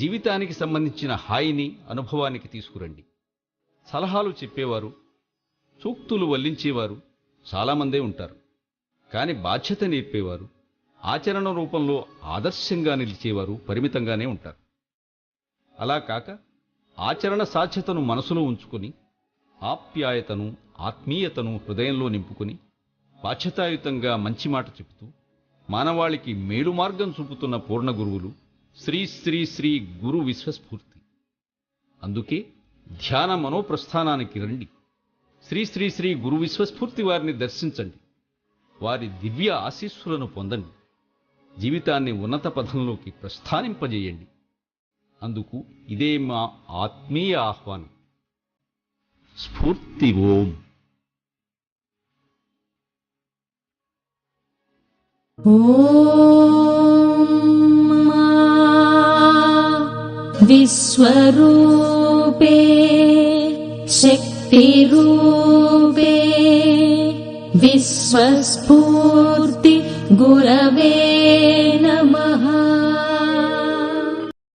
జీవితానికి సంబంధించిన హాయిని అనుభవానికి తీసుకురండి. సలహాలు చెప్పేవారు సూక్తులు వల్లించేవారు చాలామందే ఉంటారు. కానీ బాధ్యత నేర్పేవారు ఆచరణ రూపంలో ఆదర్శంగా నిలిచేవారు పరిమితంగానే ఉంటారు. అలా కాక ఆచరణ సాధ్యతను మనసులో ఉంచుకొని ఆప్యాయతను ఆత్మీయతను హృదయంలో నింపుకొని బాధ్యతాయుతంగా మంచి మాట చెబుతూ మానవాళికి మేలు మార్గం చూపుతున్న పూర్ణ గురువులు శ్రీ శ్రీ శ్రీ గురు విశ్వస్ఫూర్తి. అందుకే ధ్యాన మనోప్రస్థానానికి రండి. శ్రీ శ్రీ శ్రీ గురు విశ్వస్ఫూర్తి వారిని దర్శించండి. వారి దివ్య ఆశీస్సులను పొందండి. జీవితాన్ని ఉన్నత పథంలోకి ప్రస్థానింపజేయండి. అందుకు ఇదే మా ఆత్మీయ ఆహ్వానం. స్ఫూర్తి ఓం. विश्वरूपे शक्तिरूपे विश्वस्फूर्ति गुरवे